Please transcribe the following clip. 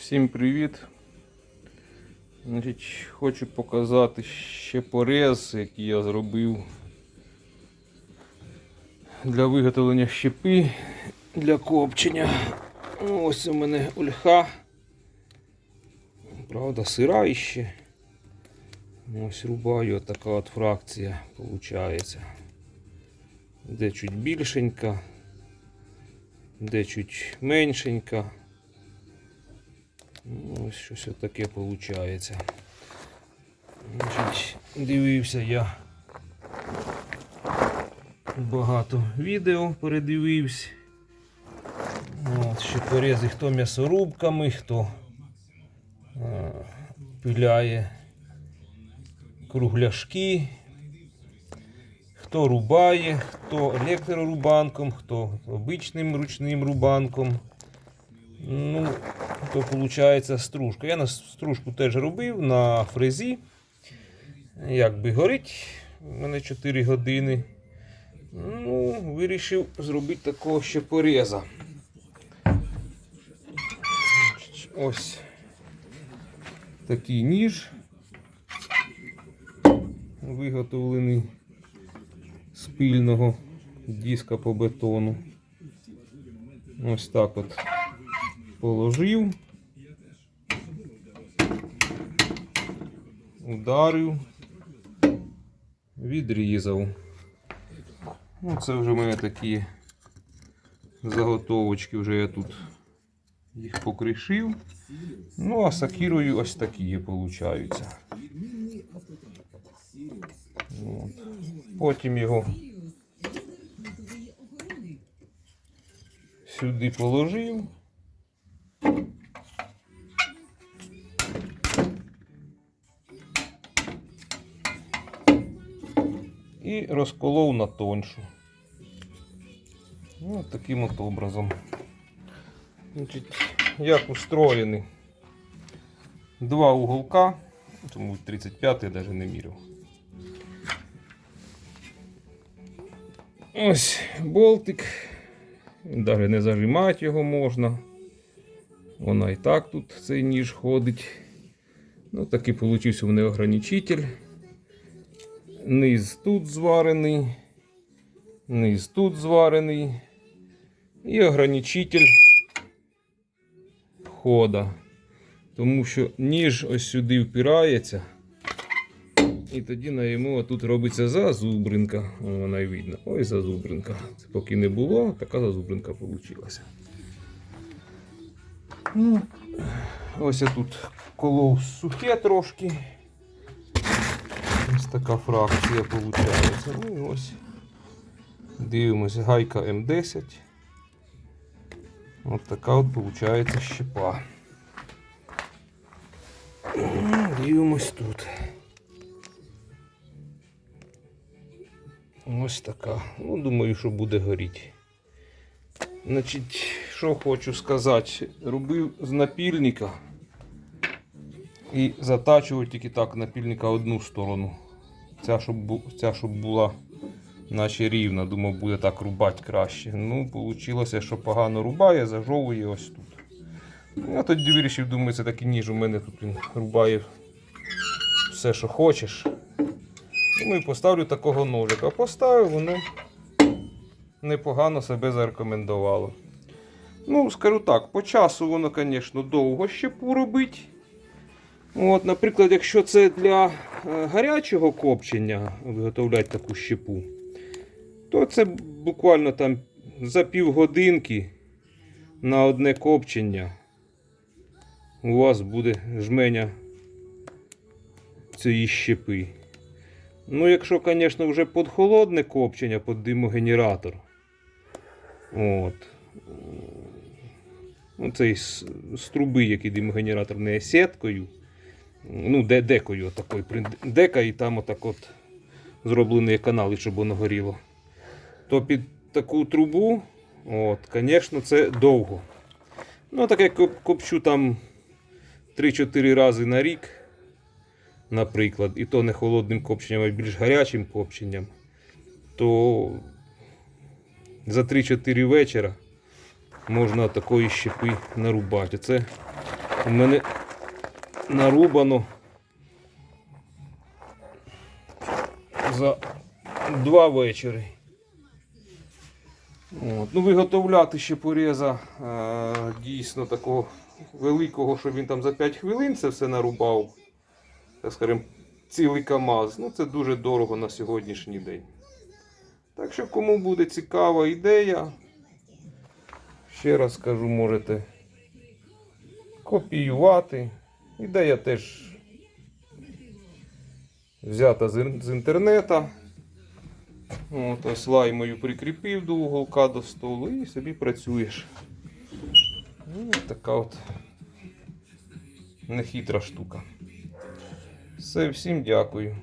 Всім привіт! Значить, хочу показати ще порез, який я зробив для виготовлення щепи для копчення. Ось у мене ольха. Правда, сира іще. Ось рубаю така от фракція виходить. Де чуть більшенька, де чуть меншенька. Ну, Ось щось таке виходить. Дивився я багато відео передивився. От, ще порези хто м'ясорубками, хто а, пиляє кругляшки, хто рубає, хто електрорубанком, хто обичним ручним рубанком. Ну, то виходить стружка. Я на стружку теж робив на фрезі. Якби горить, у мене 4 години. Ну, вирішив зробити такого ще пореза. Ось такий ніж. Виготовлений з пильного диска по бетону. Ось так от положив, ударив, відрізав. Ну, це вже в мене такі заготовочки, вже я тут їх покришив. Ну, а сакірою ось такі получаються. От. Потім його сюди положив. І розколов на тоншу. Ну, таким от образом. Значить, як устроєний. Два уголка, тому 35 я навіть не міряв. Ось болтик. Навіть не зажимати його можна. Вона і так тут цей ніж ходить. Ну, такий получився в мене ограничитель. Низ тут зварений. Низ тут зварений. І ограничитель хода. Тому що ніж ось сюди впирається. І тоді на йому тут робиться зазубринка. Вона й видно. Ой, зазубринка. Це поки не було, така зазубринка вийшла. Ну, ось я тут колов сухе трошки. Ось така фракція виходить. Ну і ось. Дивимося, гайка М10. Ось така от виходить щепа. Дивимось тут. Ось така. Ну, думаю, що буде горіти. Значить, що хочу сказати, робив з напільника і затачував тільки так напільника одну сторону. Ця, щоб, ця, щоб була наче рівна, думав, буде так рубати краще. Ну, вийшло, що погано рубає, зажовує ось тут. Я тоді вирішив, думаю, це такий ніж у мене тут він рубає все, що хочеш. Думаю, поставлю такого ножика. Поставив, воно непогано себе зарекомендувало. Ну, скажу так, по часу воно, звісно, довго щепу робить. От, наприклад, якщо це для е, гарячого копчення виготовляти таку щепу, то це буквально там за півгодинки на одне копчення у вас буде жменя цієї щепи. Ну, якщо, звісно, вже під холодне копчення, під димогенератор. От. Ну, з, з труби, який димогенератор не сіткою. Ну, де, декою такою. Дека і там отак от зроблені канали, щоб воно горіло. То під таку трубу, от, звісно, це довго. Ну, так як копчу там 3-4 рази на рік, наприклад, і то не холодним копченням, а більш гарячим копченням, то за 3-4 вечора можна такої щепи нарубати. Це У мене нарубано за два вечори. От. Ну, виготовляти ще пореза е, дійсно такого великого, що він там за 5 хвилин це все нарубав. Так скажемо, цілий КАМАЗ. Ну, це дуже дорого на сьогоднішній день. Так що, кому буде цікава ідея, ще раз скажу, можете копіювати. Ідея теж взята з, ін- з інтернету. От, ось лаймою прикріпив до уголка до столу і собі працюєш. Ну, така от нехитра штука. Все, всім дякую.